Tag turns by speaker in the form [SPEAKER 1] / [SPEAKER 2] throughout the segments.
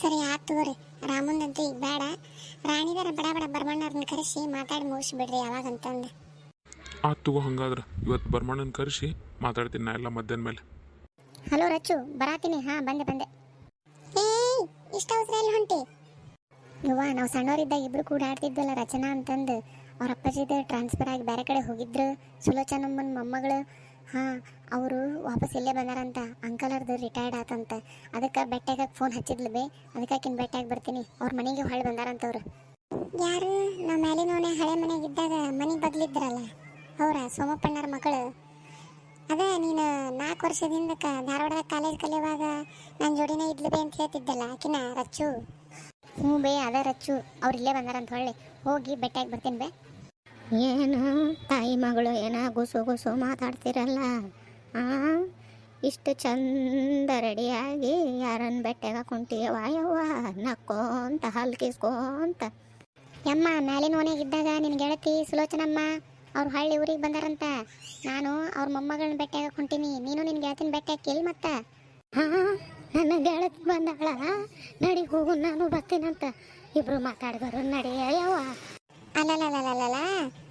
[SPEAKER 1] ಸರಿ ಆತು ತಗೋರಿ. ರಾಮಂದಂತೂ ಈಗ ಬೇಡ. ರಾಣಿದಾರ ಬಡ ಬಡ ಬರ್ಮಣ್ಣವ್ರನ್ನ ಕರೆಸಿ ಮಾತಾಡಿ ಮುಗಿಸ್ಬಿಡ್ರಿ ಯಾವಾಗ ಅಂತಂದು.
[SPEAKER 2] ಆತು ತಗೋ ಹಂಗಾದ್ರೆ. ಇವತ್ತು ಬರ್ಮಣ್ಣನ ಕರೆಸಿ ಮಾತಾಡ್ತೀನಿ ನಾ ಎಲ್ಲ ಮಧ್ಯಾಹ್ನ ಮೇಲೆ.
[SPEAKER 1] ಹಲೋ ರಚ್ಚು ಬರಾತೀನಿ. ಹಾ ಬಂದೆ ಬಂದೆ. ಏಯ್ ಇಷ್ಟ ಅವಸರಲ್ಲಿ ಹೊಂಟಿ? ಯವ್ವ ನಾವು ಸಣ್ಣವರಿದ್ದಾಗ ಇಬ್ರು ಕೂಡ ಆಡ್ತಿದ್ವಲ್ಲ ರಚನಾ ಅಂತಂದು. ಅವ್ರ ಅಪ್ಪಾಜಿದ್ದ ಟ್ರಾನ್ಸ್ಫರ್ ಆಗಿ ಬೇರೆ ಕಡೆ ಹೋಗಿದ್ರು. ಸುಲೋಚನಮ್ಮನ ಮೊಮ್ಮಗಳು ಹಾಂ ಅವರು ವಾಪಸ್ ಇಲ್ಲೇ ಬಂದಾರಂತ. ಅಂಕಲ್ ಅವ್ರದ್ದು ರಿಟೈರ್ಡ್ ಆತಂತ. ಅದಕ್ಕೆ ಬೆಟ್ಟಾಗ ಫೋನ್ ಹಚ್ಚಿದ್ಲು ಬೇ. ಅದಕ್ಕೆ ಆಕಿನ ಬೆಟ್ಟಾಗಿ ಬರ್ತೀನಿ. ಅವ್ರ ಮನೆಗೆ ಹೊಳೆ ಬಂದಾರಂತವ್ರು. ಯಾರು? ನಮ್ಮ ಮೇಲಿನವನೇ ಹಳೆ ಮನೆಗೆ ಇದ್ದಾಗ ಮನೆ ಬದಲಿದ್ರಲ್ಲ. ಅವರ ಸೋಮಪ್ಪಣ್ಣರ ಮಕ್ಕಳು ಅದೇ ನೀನು ನಾಲ್ಕು ವರ್ಷದಿಂದ ಕ ಧಾರವಾಡದ ಕಾಲೇಜ್ ಕಲಿಯುವಾಗ ನನ್ನ ಜೋಡಿನೇ ಇದ್ಲು ಬೇ ಅಂತ ಹೇಳ್ತಿದ್ದಲ್ಲ ಆಕಿನ ರಚ್ಚು. ಹ್ಞೂ ಬೇ ಅದೇ ರಚ್ಚು. ಅವ್ರು ಇಲ್ಲೇ ಬಂದಾರಂತ ಹೊಳ್ಳಿ ಹೋಗಿ ಬೆಟ್ಟಾಗಿ ಬರ್ತೀನಿ ಬೇ.
[SPEAKER 3] ಏನು? ತಾಯಿ ಮಗಳು ಏನ ಗುಸು ಗುಸು ಮಾತಾಡ್ತಿರಲ್ಲ? ಇಷ್ಟು ಚಂದ ರೆಡಿಯಾಗಿ ಯಾರನ್ನ ಬೆಟ್ಟೆಗೆ ಕುಂಟಿಯವ ಯವ್ವ? ನಕ್ಕೋಂತ, ಹಲ್ಕಿಸ್ಕೊಂತ.
[SPEAKER 1] ಯಮ್ಮ ಮೇಲಿನ ಓನೆಗಿದ್ದಾಗ ನಿನ್ನ ಗೆಳತಿ ಸುಲೋಚನಮ್ಮ ಅವ್ರು ಹಳ್ಳಿ ಊರಿಗೆ ಬಂದಾರಂತ. ನಾನು ಅವ್ರ ಮೊಮ್ಮಗಳನ್ನ ಬೆಟ್ಟೆಗೆ ಕುಂಟಿನಿ. ನೀನು ನಿನ್ನ ಗೆಳತಿನ ಬೆಟ್ಟಾಗಿ ಕೇಳಿ ಮತ್ತೆ.
[SPEAKER 3] ಹಾ, ನನ್ನ ಗೆಳತಿ ಬಂದಾಳ. ನಡಿ ಹೋಗು, ನಾನು ಬರ್ತೀನಂತ. ಇಬ್ರು ಮಾತಾಡಿದ್ರು ನಡಿ ಯವ್ವ.
[SPEAKER 1] ಅಲ್ಲಲ್ಲಲ್ಲಲ್ಲ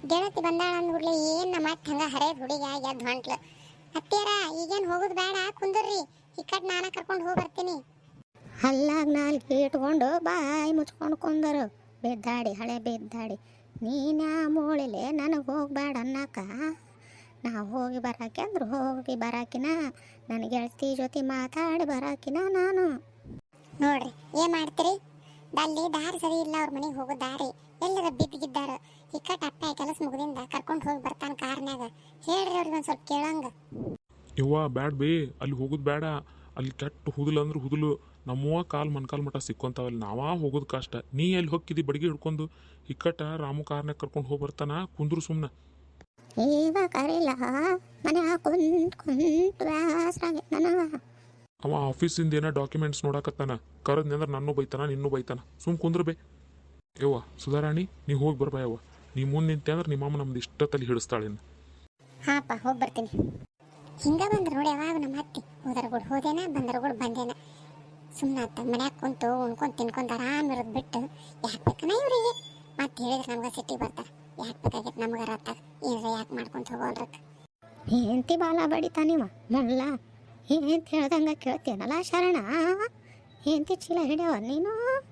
[SPEAKER 1] ಗೆಳತಿ ಬಂದಾಳ ಅಂದ್ಬಿಡ್ಲಿ ಏನ್ ನಮ್ಮ ಅಕ್ಕ ಹಂಗ ಹುಡುಗ, ಎದ್ದು ಹೊಂಟ್ಲು. ಅತ್ತೇರ ಈಗೇನ್ ಹೋಗುದು ಬೇಡ, ಕುಂದರ್ರಿ. ಇಕ್ಕಟ್ ನಾನ ಕರ್ಕೊಂಡು ಹೋಗಿ ಬರ್ತೀನಿ.
[SPEAKER 3] ಹಲ್ಲಾಗ ನಾಲ್ಕು ಇಟ್ಕೊಂಡು ಬಾಯಿ ಮುಚ್ಕೊಂಡು ಕುಂದರು. ಬಿದ್ದಾಡಿ, ಹಳೆ ಬಿದ್ದಾಡಿ. ನೀನ ಮೂಳಿಲೆ ನನಗೆ ಹೋಗ್ಬೇಡ ಅನ್ನಕ? ನಾ ಹೋಗಿ ಬರಾಕೆ ಅಂದ್ರೆ ಹೋಗಿ ಬರಾಕಿನ. ನನ್ನ ಗೆಳತಿ ಜೊತೆ ಮಾತಾಡಿ ಬರಾಕಿನ ನಾನು.
[SPEAKER 1] ನೋಡ್ರಿ, ಏನ್ ಮಾಡ್ತೀರಿ? ಅಲ್ಲಿ ದಾರಿ ಸರಿ ಇಲ್ಲ ಅವ್ರ ಮನೆಗೆ ಹೋಗೋ ದಾರಿ. ಎಲ್ಲರ ಬಿದ್ದಿಗಿದ್ದಾರ. ಇಕ್ಕಟ್ ಅಪ್ಪ ಕೆಲಸ ಮುಗಿದಿಂದ ಕರ್ಕೊಂಡು ಹೋಗಿ ಬರ್ತಾನ ಕಾರ್ನಾಗ ಹೇಳ್ರಿ ಅವ್ರಿಗೆ ಒಂದ್ ಸ್ವಲ್ಪ ಕೇಳಂಗ.
[SPEAKER 2] ಯವ್ವ ಬ್ಯಾಡ್ ಬೇ ಅಲ್ಲಿ ಹೋಗೋದು ಬೇಡ ಅಲ್ಲಿ ಕೆಟ್ಟ ಹುದುಲು ಅಂದ್ರೆ ಹುದುಲು. ನಮ್ಮವ ಕಾಲ್ ಮನ್ಕಾಲ್ ಮಠ ಸಿಕ್ಕೊಂತಾವಲ್ಲಿ ನಾವಾ ಹೋಗೋದು ಕಷ್ಟ. ನೀ ಅಲ್ಲಿ ಹೊಕ್ಕಿದಿ ಬಡಿಗೆ ಹಿಡ್ಕೊಂಡು? ಇಕ್ಕಟ್ಟ ರಾಮು ಕಾರ್ನಾಗ ಕರ್ಕೊಂಡು ಹೋಗಿ ಬರ್ತಾನ? ಕುಂದ್ರು ಸುಮ್ಮನೆ
[SPEAKER 3] ಈಗ ಕರಿಲ್ಲ ಮನೆ ಕುಂತ್ ಕುಂತ್ ಬ್ಯಾಸ್ರಾಗಿ ನನಗ
[SPEAKER 2] ಅವ ಆಫೀಸಿಂದ ಏನೋ ಡಾಕ್ಯುಮೆಂಟ್ಸ್ ನೋಡಕತ್ತಾನ ಕರದ್ನಿ ಅಂದ್ರೆ ನನ್ನೂ ಬೈತಾನ ನಿನ್ನೂ ಬೈತಾನ. ಸುಮ್ ಕುಂದ್ರ ಬೇ. ಯವ್ವ ಸುಧಾರಾಣಿ ನೀ ಹೋಗಿ ಬರ್ಬಾ ಯವ್ವ. ನೀ ಮುಂದೆ ನಿಂತೆ ಅಂದ್ರೆ ನಿಮ್ಮಮ್ಮ ನಮ್ದು ಇಷ್ಟತಲ್ಲಿ ಹಿಡಿಸ್ತಾಳಿನ್ನು
[SPEAKER 1] ಹಾಪ ಹೋಗಿ ಬರ್ತೀನಿ. ಹಿಂಗ ಬಂದ್ರೆ ನೋಡಿ ಯಾವಾಗ ನಮ್ಮ ಅತ್ತಿ. ಹೋದರ ಕೂಡ ಹೋದೇನ ಬಂದರ ಕೂಡ ಬಂದೇನ. ಸುಮ್ಮನೆ ಆತ ಮನ್ಯಾಗ ಕುಂತು ಉಣ್ಕೊಂಡ್ ತಿನ್ಕೊಂಡ್ ಆರಾಮ್ ಇರೋದ್ ಬಿಟ್ಟು ಯಾಕೆ ಬೇಕನ ಇವರಿಗೆ? ಮತ್ತೆ ಹೇಳಿದ್ರೆ ನಮ್ಗೆ ಸಿಟಿ ಬರ್ತಾರ. ಯಾಕೆ ಬೇಕಾಗಿತ್ತು ನಮ್ಗೆ ರತ್ತಾಗ ಏನ್ರ ಯಾಕೆ ಮಾಡ್ಕೊಂತ ಹೋಗೋಲ್ರಕ್ಕ
[SPEAKER 3] ಹೆಂಡತಿ ಬಾಲ ಬಡಿತಾನಿವ ಮುಳ್ಳ ಹೆಂತ ಹೇಳ್ದಂಗ ಕೇಳ್ತೇನಲ್ಲ ಶರಣ. ಹೆಂಡತಿ ಚೀಲ ಹಿಡಿಯವ ನೀನು.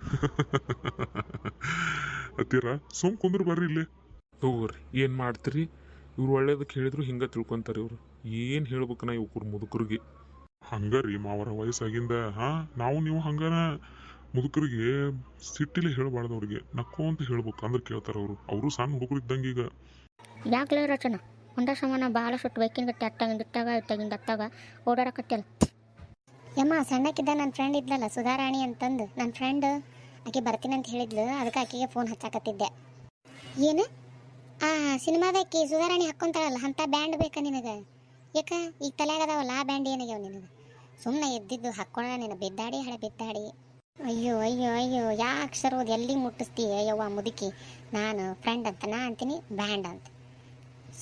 [SPEAKER 2] ಹತ್ತೀರ ಸುಮ್ ಕುಂದ್ರು ಬರ್ರಿ ಇಲ್ಲಿ. ಹೋಗ್ರಿ ಏನು ಮಾಡ್ತೀರಿ? ಇವ್ರು ಒಳ್ಳೇದಕ್ಕೆ ಹೇಳಿದ್ರು ಹಿಂಗೆ ತಿಳ್ಕೊಂತಾರೆ ಇವ್ರು. ಏನು ಹೇಳ್ಬೇಕನ ಇವ್ರ ಮುದುಕರಿಗೆ?
[SPEAKER 4] ಹಂಗರಿ ಮಾವರ ವಯಸ್ಸಾಗಿಂದ ಹಾ ನಾವು ನೀವು ಹಂಗನ ಮುದುಕರಿಗೆ ಸಿಟ್ಟಿಲಿ ಹೇಳ್ಬಾರ್ದು ಅವ್ರಿಗೆ. ನಕ್ಕು ಅಂತ ಹೇಳ್ಬೇಕು ಅಂದ್ರೆ ಕೇಳ್ತಾರ ಅವರು. ಅವರು ಸಣ್ಣ ಹುಡುಗರು ಇದ್ದಂಗೆ ಈಗ
[SPEAKER 3] ಯಾಕೆ ರಚನ? ಹೊಂಡ ಸಮಾನ ಭಾಳ ಸುಟ್ಟು ಬೈಕಿನ ಗಟ್ಟಿ ಅತ್ತಾಗಿಂದ ಇಟ್ಟಾಗ ಇತ್ತಾಗಿಂದ ಅತ್ತಾಗ ಓಡಾಡಕತ್ತಿಯಲ್ಲ.
[SPEAKER 1] ಯಮ್ಮ ಸಣ್ಣಕ್ಕಿದ್ದ ನನ್ನ ಫ್ರೆಂಡ್ ಇದ್ಲಲ್ಲ ಸುಧಾರಾಣಿ ಅಂತಂದು. ನನ್ನ ಫ್ರೆಂಡ್ ಆಕೆ ಬರ್ತೀನಿ ಅಂತ ಹೇಳಿದ್ಲು ಅದಕ್ಕೆ ಆಕೆಗೆ ಫೋನ್ ಹಚ್ಚಾಕತ್ತಿದ್ದೆ. ಏನು? ಆ ಸಿನಿಮಾದಕ್ಕೆ ಸುಧಾರಾಣಿ ಹಾಕ್ಕೊಂತಾಳಲ್ಲ ಅಂಥ ಬ್ಯಾಂಡ್ ಬೇಕಾ ನಿನಗೆ? ಯಾಕ ಈಗ ತಲೆಯಾಗದಾವಲ್ಲ ಆ ಬ್ಯಾಂಡ್ ಏನಾಗ್ಯಾವ ನಿನಗೆ? ಸುಮ್ಮನೆ ಎದ್ದಿದ್ದು ಹಾಕ್ಕೊಳ್ಳ ನಿನ್ನ ಬಿದ್ದಾಡಿ ಹಳೆ ಬಿದ್ದಾಡಿ. ಅಯ್ಯೋ ಅಯ್ಯೋ ಅಯ್ಯೋ ಯಾ ಅಕ್ಷರ ಓದಿ ಎಲ್ಲಿ ಮುಟ್ಟಿಸ್ತೀಯ ಯವ್ವ ಮುದುಕಿ? ನಾನು ಫ್ರೆಂಡ್ ಅಂತ ನಾ ಅಂತೀನಿ ಬ್ಯಾಂಡ್ ಅಂತ.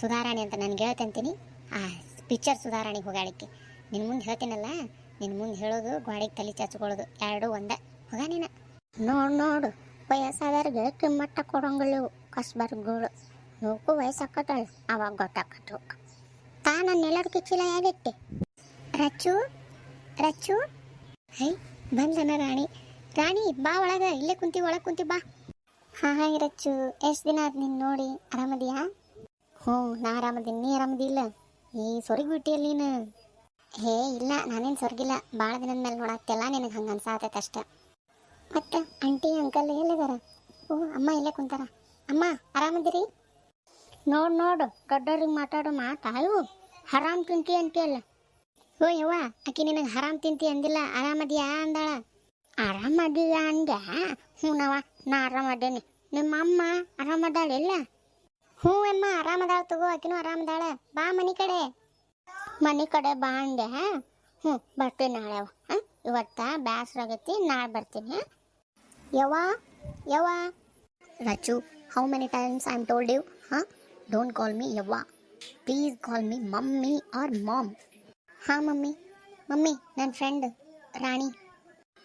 [SPEAKER 1] ಸುಧಾರಾಣಿ ಅಂತ ನಾನು ಹೇಳ್ತಂತೀನಿ ಆ ಪಿಕ್ಚರ್ ಸುಧಾರಾಣಿ ಹೋಗಾಳಿಕೆ ನಿನ್ನ ಮುಂದೆ ಹೇಳ್ತೀನಲ್ಲ ನಿನ್ನ ಮುಂದೆ ಹೇಳೋದು ಗ್ವಾಡಿಗೆ ತಲೆ ಚಾಚ್ಕೊಳ್ಳೋದು, ಎರಡೂ ಒಂದೇ. ಹೋಗ ನೀನು.
[SPEAKER 3] ನೋಡು ನೋಡು ವಯಸ್ಸಾದವ್ರಿಗೆ ಕಿಮ್ಮಟ್ಟ ಕೊಡೋಂಗಿಲ್ಲ ಕಸ್ಬರ್ಗಳು ನೋಕು ವಯಸ್ಸಾಕತ್ತಳ ಅವಾಗ ಗೊತ್ತಾಕತ್ತು. ತಾ ನನ್ನ ಎಲ್ಲದಕ್ಕೆ ಚೀಲ ಯಾಗಿಟ್ಟೆ
[SPEAKER 1] ರಚ್ಚು ರಚ್ಚು. ಹೈ, ಬಂದನ ರಾಣಿ. ರಾಣಿ, ಬಾ ಒಳಗ, ಇಲ್ಲೇ ಕುಂತಿ, ಒಳಗೆ ಕುಂತಿ ಬಾ. ಹಾ ಹಾಯ್ ರಚ್ಚು, ಎಷ್ಟು ದಿನ ಆದ್ ನೀನು ನೋಡಿ? ಆರಾಮದಿಯಾ? ಹ್ಞೂ, ನಾ ಆರಾಮದೀನಿ. ನೀ ಆರಾಮದಿಲ್ಲ ಈ ಸೊರಗಿ ಬಿಟ್ಟಿಯಲ್ಲಿ ನೀನು? ಹೇ, ಇಲ್ಲ, ನಾನೇನು ಸ್ವರ್ಗಿಲ್ಲ ಭಾಳ ದಿನದ ಮೇಲೆ ನೋಡಾಕ್ತಿಲ್ಲ ನಿನಗೆ ಹಂಗೆ ಅನ್ಸಾತೈತೆ ಅಷ್ಟೆ. ಮತ್ತೆ ಆಂಟಿ, ಅಂಕಲ್ ಎಲ್ಲಿದಾರ? ಓ, ಅಮ್ಮ ಇಲ್ಲೇ ಕುಂತಾರ. ಅಮ್ಮ, ಆರಾಮದಿರಿ?
[SPEAKER 3] ನೋಡು ನೋಡು ದೊಡ್ಡವ್ರಿಗೆ ಮಾತಾಡೋ ಮಾತಾಯು ಹರಾಮ್ ತಿಂತಿ ಅಂತೀಯಲ್ಲ.
[SPEAKER 1] ಓ, ಯವ್ವ, ಆಕಿ ನಿನಗೆ ಹರಾಮ್ ತಿಂತಿ ಅಂದಿಲ್ಲ, ಆರಾಮದಿಯಾ ಅಂದಾಳ?
[SPEAKER 3] ಆರಾಮದಿಯಾ ಅಂದ್ಯಾ? ಹ್ಞೂ ನವ ನಾ ಆರಾಮದೇನಿ. ನಿಮ್ಮ ಅಮ್ಮ ಆರಾಮದಾಳಿಲ್ಲ
[SPEAKER 1] ಹ್ಞೂ ಅಮ್ಮ, ಆರಾಮದಾಳ ತಗೋ, ಆಕಿನೂ ಆರಾಮದಾಳ. ಬಾ ಮನೆ ಕಡೆ.
[SPEAKER 3] ಮನೆ ಕಡೆ ಬಾ ಅಂದೆ ಹ್ಞೂ, ಬರ್ತೀನಿ ನಾಳೆ ಅವ, ಹಾಂ? ಇವತ್ತ ಬ್ಯಾಸ್ರ ಆಗೈತಿ, ನಾಳೆ ಬರ್ತೀನಿ
[SPEAKER 1] ಯವ್ವ ಯವ್ವ. Rachu how many times I am told you ಹಾಂ? ಡೋಂಟ್ ಕಾಲ್ ಮೀ ಯವ್ವ. Please call me mummy or mom ಹಾಂ, ಮಮ್ಮಿ. ಮಮ್ಮಿ ನನ್ನ ಫ್ರೆಂಡ್ ರಾಣಿ.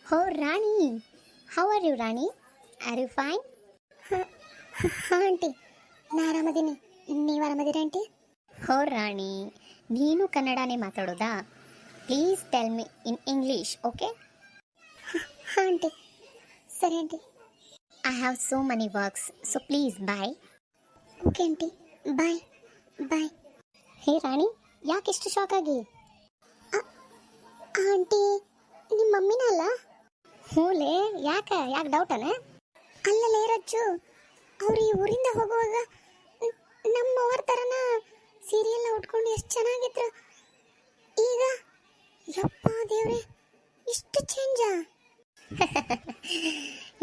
[SPEAKER 1] ಹೋ, Rani. How are you Rani? Are you fine
[SPEAKER 5] ಹಾಂ, ಆಂಟಿ. ನಾ ಆರಾಮದೀನಿ. ನೀವು ಆರಾಮದೀರಿ ಆಂಟಿ?
[SPEAKER 1] ಹೋ ರಾಣಿ ನೀನು ಕನ್ನಡನೇ ಮಾತಾಡೋದಾ? Please tell me in English okay
[SPEAKER 5] ಹಾಂ ಆಂಟಿ. ಸರಿ aunty.
[SPEAKER 1] I have so many works so please bye
[SPEAKER 5] okay aunty. Bye bye.
[SPEAKER 1] ಹೇ ರಾಣಿ ಯಾಕೆ ಇಷ್ಟು ಶಾಕ್ ಆಗಿ?
[SPEAKER 5] ಆಂಟಿ ನಿಮ್ಮ ಮಮ್ಮಿನ ಅಲ್ಲ?
[SPEAKER 1] ಹ್ಞೂಲೇ ಯಾಕೆ? ಯಾಕೆ ಡೌಟನ
[SPEAKER 5] ಅಲ್ಲಲೇ ರಜ್ಜು. ಅವ್ರು ಈ ಊರಿಂದ ಹೋಗುವಾಗ, ನಮ್ಮ ಅವ್ರ ಥರನ ಸೀರೆಯೆಲ್ಲ ಉಟ್ಕೊಂಡು ಎಷ್ಟು ಚೆನ್ನಾಗಿದ್ರು. ಈಗ, ಯಪ್ಪ ದೇವ್ರೆ, ಇಷ್ಟು ಚೇಂಜಾ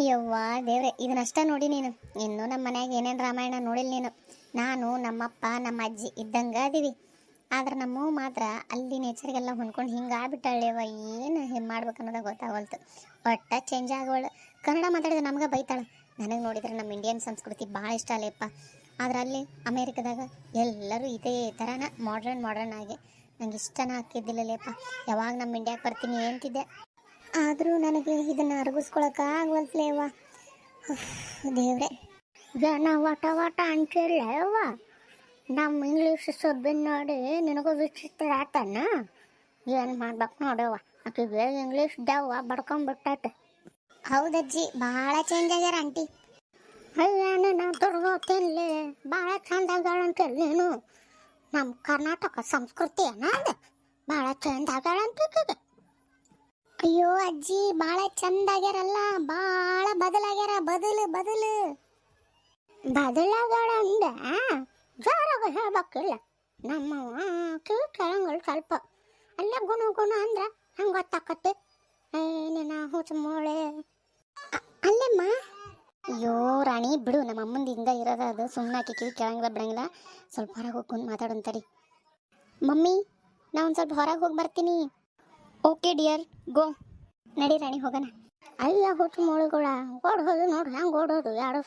[SPEAKER 1] ಯವ್ವ ದೇವ್ರೆ, ಇದನ್ನಷ್ಟ ನೋಡಿ ನೀನು. ಇನ್ನೂ ನಮ್ಮ ಮನ್ಯಾಗ ಏನೇನು ರಾಮಾಯಣ ನೋಡಿಲ್ಲ ನೀನು? ನಾನು, ನಮ್ಮಪ್ಪ ನಮ್ಮ ಅಜ್ಜಿ ಇದ್ದಂಗೆ ಅದೀವಿ. ಆದ್ರೆ ನಮ್ಮ ಮಾತ್ರ ಅಲ್ಲಿ ನೇಚರ್ಗೆಲ್ಲ ಹೊಂದ್ಕೊಂಡು ಹಿಂಗೆ ಆಗ್ಬಿಟ್ಟಾಳೆವ ಏನು ಮಾಡ್ಬೇಕು ಅನ್ನೋದು ಗೊತ್ತಾಗೋಲ್ತು. ಒಟ್ಟ ಚೇಂಜ್ ಆಗೋಳು. ಕನ್ನಡ ಮಾತಾಡಿದ್ರೆ ನಮ್ಗೆ ಬೈತಾಳೆ. ನನಗೆ ನೋಡಿದ್ರೆ ನಮ್ಮ ಇಂಡಿಯನ್ ಸಂಸ್ಕೃತಿ ಭಾಳ ಇಷ್ಟ ಅಲ್ಲಪ್ಪ ಆದ್ರೆ ಅಲ್ಲಿ ಅಮೇರಿಕದಾಗ ಎಲ್ಲರೂ ಇದೇ ಥರನ ಮಾಡ್ರನ್ ಮಾಡ್ರನ್ ಆಗಿ ನಂಗೆ ಇಷ್ಟನ ಹಾಕಿದ್ದಿಲ್ಲಲ್ಲಪ್ಪ ಯಾವಾಗ ನಮ್ಮ ಇಂಡಿಯಾಗೆ ಬರ್ತೀನಿ ಅಂತಿದ್ದೆ.
[SPEAKER 5] ಆದರೂ ನನಗೆ ಇದನ್ನು ಅರಗಿಸ್ಕೊಳಕ್ಕೆ ಆಗ್ವಲ್ಸ್ಲೇವ ದೇವ್ರೆ.
[SPEAKER 1] ಜನ ವಾಟ ವಾಟ ಅಂಚಲ್ಲವ ನಮ್ಮ ಇಂಗ್ಲೀಷ್ ಸೊಬ್ಬಿನ ನೋಡಿ ನಿನಗೂ ವಿಚಿತ್ರ ಆತನ? ಏನು ಮಾಡ್ಬೇಕು ನೋಡವ್ವ ಆಕಿಗೆ ಇಂಗ್ಲೀಷ್ ದವ್ವ ಬಡ್ಕೊಂಬಿಟ್ಟೈತೆ
[SPEAKER 5] ಹೌದಜ್ಜಿ ಬಹಳ ಚೇಂಜ್ ಆಗ್ಯಾರ ಆಂಟಿ
[SPEAKER 1] ಅಯ್ಯಾನ ನಾನು ದುರ್ಗೋತಿನ್ಲಿ ಭಾಳ ಚಂದ ಆಗ್ಯಾಳಂತ ನೀನು ನಮ್ಮ ಕರ್ನಾಟಕ ಸಂಸ್ಕೃತಿ ಏನಾದ ಬಹಳ ಭಾಳ ಚಂದ ಆಗ್ಯಾಳಂತ
[SPEAKER 5] ಅಯ್ಯೋ ಅಜ್ಜಿ ಭಾಳ ಚಂದ ಆಗ್ಯಾರಲ್ಲ ಭಾಳ ಬದಲಾಗ್ಯಾರ ಬದಲು ಬದಲು.
[SPEAKER 1] ಬದಲಾಗ್ಯಾಳ ಅಂದೆ. ಜೋರಾಗ ಹೇಳ್ಬೇಕಿಲ್ಲ. ನಮ್ಮ ಕಿವಿ ಕೆಳಂಗಲ್ ಸ್ವಲ್ಪ. ಅಲ್ಲೇ ಗುಣ ಗುಣ ಅಂದ್ರೆ ಹಂಗೆ ಗೊತ್ತಾಕತ್ತೆ. ಏನೇನ ಹುಚ್ಚ ಮೂಳೆ
[SPEAKER 5] ಅಲ್ಲೆಮ್ಮ.
[SPEAKER 1] ಅಯ್ಯೋ ರಾಣಿ ಬಿಡು. ನಮ್ಮ ಅಮ್ಮಂದು ಹಿಂಗ ಇರೋದ ಅದು. ಸುಮ್ಮನೆ ಹಾಕಿ ಕಿವಿ ಕೇಳಂಗಿಲ್ಲ ಬಿಡಂಗಿಲ್ಲ. ಸ್ವಲ್ಪ ಹೊರಗೆ ಹೋಗಿ ಕುಂದು ಮಾತಾಡೋಂತಡಿ ಮಮ್ಮಿ ನಾ ಒಂದು ಸ್ವಲ್ಪ ಹೊರಗೆ ಹೋಗಿ ಬರ್ತೀನಿ. ಓಕೆ ಡಿಯರ್ ಗೋ ನಡಿ ರಾಣಿ ಹೋಗೋಣ. ಅಲ್ಲ ಹುಚ್ಚು ಮೋಳುಗಳ. ಓಡೋದು ನೋಡು ಹೆಂಗೆ ಓಡೋದು ಯಾರು?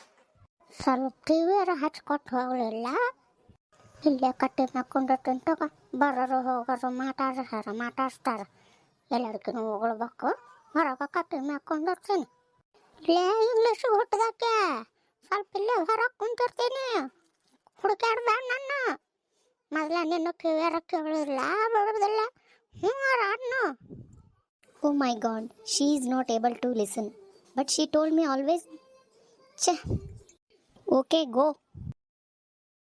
[SPEAKER 1] ಸ್ವಲ್ಪ ಟಿವಿಯಾರ ಹಚ್ಕೊಟ್ಟು ಹೋಗಲಿಲ್ಲ. ಇಲ್ಲೇ ಕಟ್ಟಿ ಮಕ್ಕೊಂಡಿರ್ತೀನಿ ತಗೋ ಬರೋರು ಹೋಗೋರು ಮಾತಾಡ್ಸಾರ ಮಾತಾಡ್ಸ್ತಾರ. ಎಲ್ಲರಿಗೂ ಹೊಗಳ್ಬೇಕು. ಹೊರಗೆ ಕಟ್ಟಿ ಮಕ್ಕೊಂಡಿರ್ತೀನಿ ಇಲ್ಲೇ ಇಂಗ್ಲೀಷ್ ಹುಟ್ಟದಕ್ಕೆ. ಸ್ವಲ್ಪ ಇಲ್ಲೇ ಹೊರಗೆ ಕುಂತಿರ್ತೀನಿ. ಹುಡುಕ್ಯಾಡ್ಬೇಡ ನನ್ನ. ಮೊದಲ ನಿನ್ನ ಕಿವಿಯರ ಕೇಳಿಲ್ಲ ಬಿಡೋದಿಲ್ಲ ಹ್ಞೂ ರಾಡ್ನು ಓ my god she is not able to listen but she told me always ಛೆ. Okay go